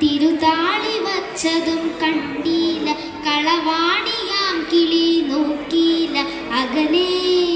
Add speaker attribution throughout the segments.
Speaker 1: തിരുതാളി വച്ചതും കണ്ടീല കളവാണിയാം കിളി നോക്കീല അകലേ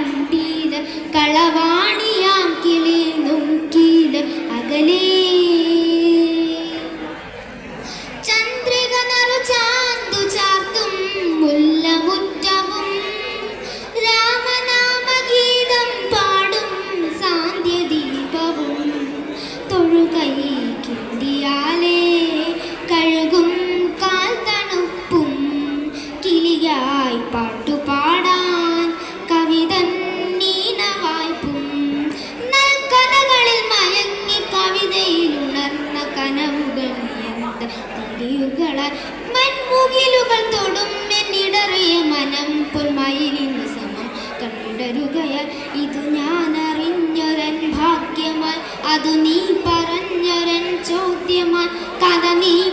Speaker 1: കണ്ടീത് കളവാ അതു നീ കഥ നീ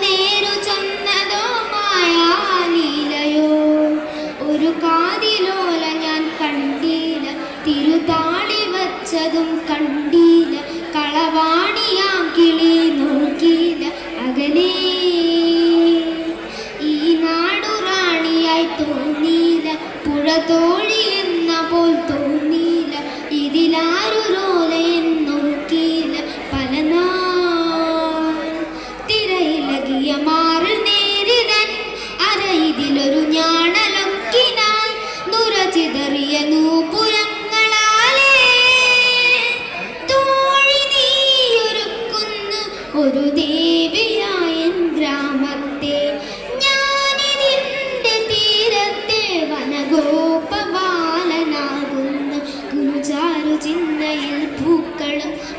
Speaker 1: നേരു ഞാൻ കണ്ടീല. തിരുതാളി വച്ചതും കണ്ടീല. കളവാണിയാം കിളി നോക്കി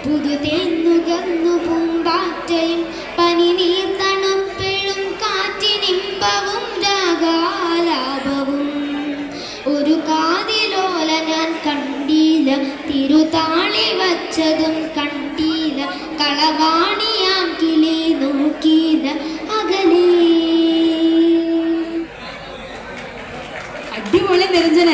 Speaker 1: പുതുതേന്നുകന്നു പൂമ്പാറ്റയും പനിനീർ തണുപ്പിഴും കാറ്റിനിമ്പവും രാഗാലാപവും. ഒരു കാതിലോല ഞാൻ കണ്ടില്ല തിരുതാളി വച്ചതും കണ്ടില്ല കളവാണിയാം കിളി നോക്കിയില്ല അകലേ. അടിപൊളി നിരഞ്ജന.